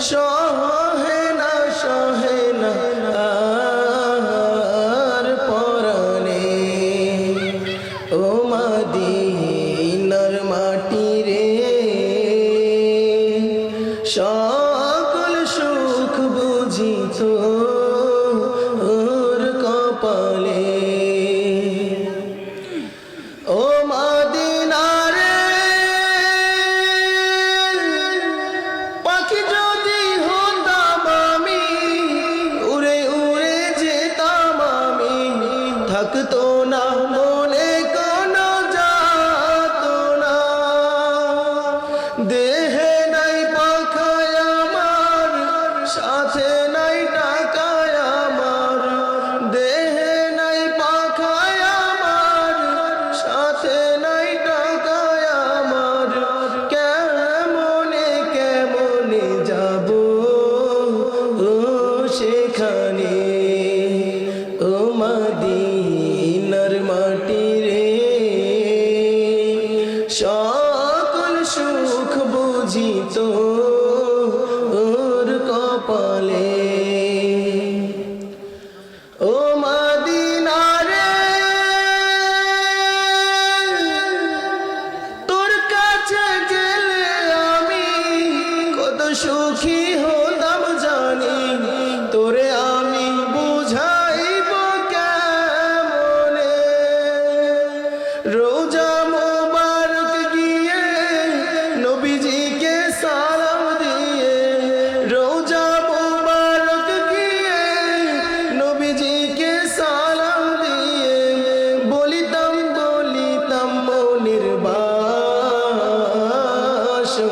সহে না সহে না আর পরানে। ও মাদিনার মাটি রে সকল থাকতো না, মনে কোনো যাত না। দেহে নাই পাখায় আমার, সাথে নাই টাকায় আমার। দেহে নাই পাখায় আমার, সাথে নাই টাকায় আমার। কেমনে কেমনে যাব? সেখানে বুঝি তো ওর কপালে। ও মাদিনারে, তোর কাছে গেলে আমি কত সুখী হতাম জানি। তোরে আমি বুঝাইব কেমনে? রোজা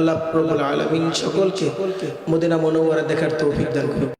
আল্লাহ প্রবুল আলমিন সকলকে মদিনা মনোয়ারা দেখার তৌফিক দান করুন।